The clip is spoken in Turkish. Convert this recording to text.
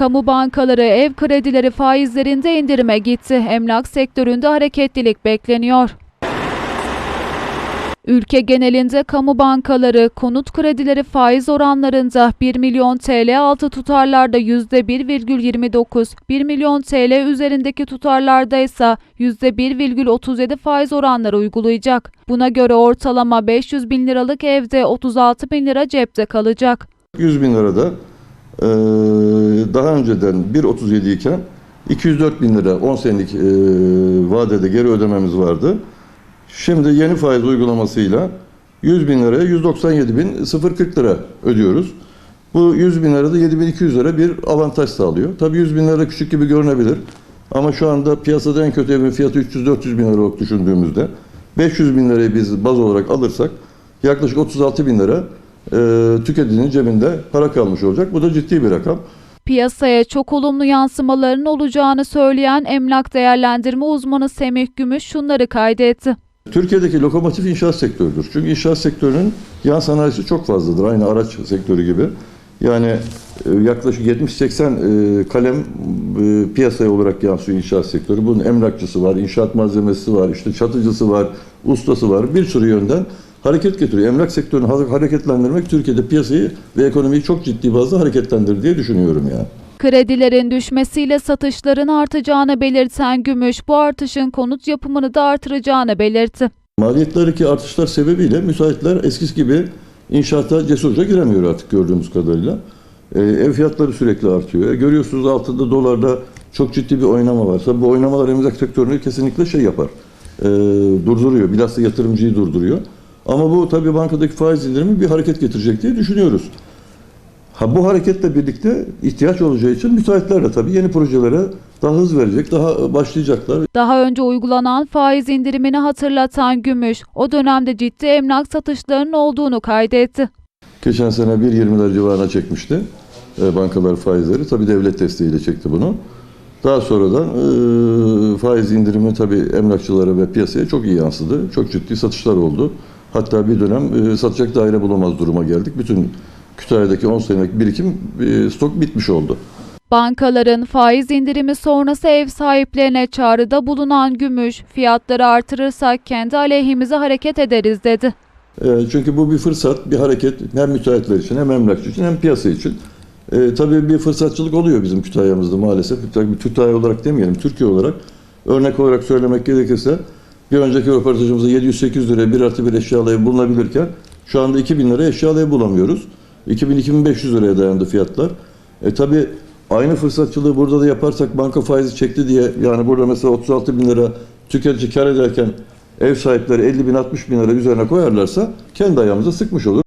Kamu bankaları ev kredileri faizlerinde indirime gitti. Emlak sektöründe hareketlilik bekleniyor. Ülke genelinde kamu bankaları konut kredileri faiz oranlarında 1 milyon TL altı tutarlarda %1,29, 1 milyon TL üzerindeki tutarlarda ise %1,37 faiz oranları uygulayacak. Buna göre ortalama 500 bin liralık evde 36 bin lira cepte kalacak. 100 bin lirada eee, daha önceden 1.37 iken 204 bin lira 10 senelik eee, vadede geri ödememiz vardı. Şimdi yeni faiz uygulamasıyla 100 bin liraya 197 bin 040 lira ödüyoruz. Bu 100 bin lirada 7200 lira bir avantaj sağlıyor. Tabii 100 bin lira küçük gibi görünebilir. Ama şu anda piyasada en kötü evin fiyatı 300-400 bin lira olarak düşündüğümüzde 500 bin lirayı biz baz olarak alırsak yaklaşık 36 bin lira e, tüketicinin cebinde para kalmış olacak. Bu da ciddi bir rakam. Piyasaya çok olumlu yansımaların olacağını söyleyen emlak değerlendirme uzmanı Semih Gümüş şunları kaydetti. Türkiye'deki lokomotif inşaat sektörüdür. Çünkü inşaat sektörünün yan sanayisi çok fazladır. Aynı araç sektörü gibi. Yani e, yaklaşık 70-80 e, kalem e, piyasaya olarak yansıyor inşaat sektörü. Bunun emlakçısı var, inşaat malzemesi var, işte çatıcısı var, ustası var. Bir sürü yönden hareket getiriyor. Emlak sektörünü ha- hareketlendirmek Türkiye'de piyasayı ve ekonomiyi çok ciddi bazda hareketlendirir diye düşünüyorum yani. Kredilerin düşmesiyle satışların artacağını belirten Gümüş bu artışın konut yapımını da artıracağını belirtti. Maliyetlerdeki artışlar sebebiyle müteahhitler eskisi gibi inşaata cesurca giremiyor artık gördüğümüz kadarıyla. Ee, ev fiyatları sürekli artıyor. E, görüyorsunuz altında dolarda çok ciddi bir oynama varsa bu oynamalar emlak sektörünü kesinlikle şey yapar. e, durduruyor. Bilhassa yatırımcıyı durduruyor. Ama bu tabii bankadaki faiz indirimi bir hareket getirecek diye düşünüyoruz. Ha bu hareketle birlikte ihtiyaç olacağı için müteahhitler de tabii yeni projelere daha hız verecek, daha başlayacaklar. Daha önce uygulanan faiz indirimini hatırlatan Gümüş, o dönemde ciddi emlak satışlarının olduğunu kaydetti. Geçen sene 1.20'ler civarına çekmişti e, bankalar faizleri. Tabii devlet desteğiyle çekti bunu. Daha sonradan e, faiz indirimi tabii emlakçılara ve piyasaya çok iyi yansıdı. Çok ciddi satışlar oldu. Hatta bir dönem e, satacak daire bulamaz duruma geldik. Bütün Kütahya'daki 10 senelik birikim e, stok bitmiş oldu. Bankaların faiz indirimi sonrası ev sahiplerine çağrıda bulunan Gümüş, fiyatları artırırsak kendi aleyhimize hareket ederiz dedi. E, çünkü bu bir fırsat, bir hareket hem müteahhitler için hem emlakçı için hem piyasa için. E, tabii bir fırsatçılık oluyor bizim Kütahya'mızda maalesef. Tabii Kütahya olarak demeyelim, Türkiye olarak. Örnek olarak söylemek gerekirse bir önceki röportajımızda 700-800 liraya bir artı bir eşyalı ev bulunabilirken şu anda 2000 liraya eşyalı ev bulamıyoruz. 2000-2500 liraya dayandı fiyatlar. E tabii aynı fırsatçılığı burada da yaparsak banka faizi çekti diye yani burada mesela 36 bin lira tüketici kar ederken ev sahipleri 50 bin 60 bin lira üzerine koyarlarsa kendi ayağımıza sıkmış olur.